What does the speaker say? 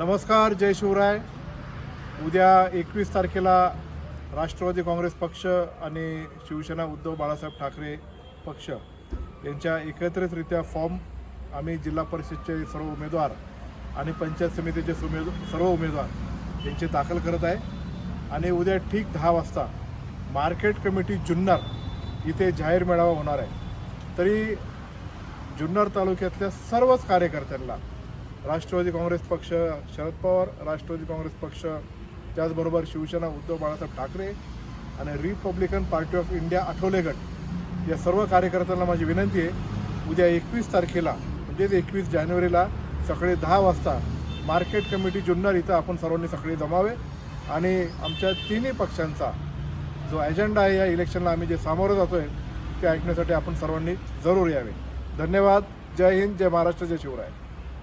नमस्कार जय शिवराय. उद्या एकवीस तारखेला राष्ट्रवादी काँग्रेस पक्ष आणि शिवसेना उद्धव बाळासाहेब ठाकरे पक्ष यांच्या एकत्रितरित्या फॉर्म आम्ही जिल्हा परिषदचे सर्व उमेदवार आणि पंचायत समितीचे सुमेद सर्व उमेदवार यांचे दाखल करत आहे. आणि उद्या ठीक दहा वाजता मार्केट कमिटी जुन्नर इथे जाहीर मेळावा होणार आहे. तरी जुन्नर तालुक्यातल्या सर्वच कार्यकर्त्यांना राष्ट्रवादी काँग्रेस पक्ष शरद पवार राष्ट्रवादी काँग्रेस पक्ष त्याचबरोबर शिवसेना उद्धव बाळासाहेब ठाकरे आणि Republican Party of India Athawale गट. या सर्व कार्यकर्त्यांना माझी विनंती आहे उद्या एकवीस तारखेला म्हणजेच एकवीस जानेवारीला सकाळी दहा वाजता मार्केट कमिटी जुन्नर इथं आपण सर्वांनी सकाळी जमावे आणि आमच्या तिन्ही पक्षांचा जो अजेंडा आहे या इलेक्शनला आम्ही जे सामोरं जातो आहे ते ऐकण्यासाठी आपण सर्वांनी जरूर यावे. धन्यवाद. जय हिंद जय महाराष्ट्र जय शिवराय.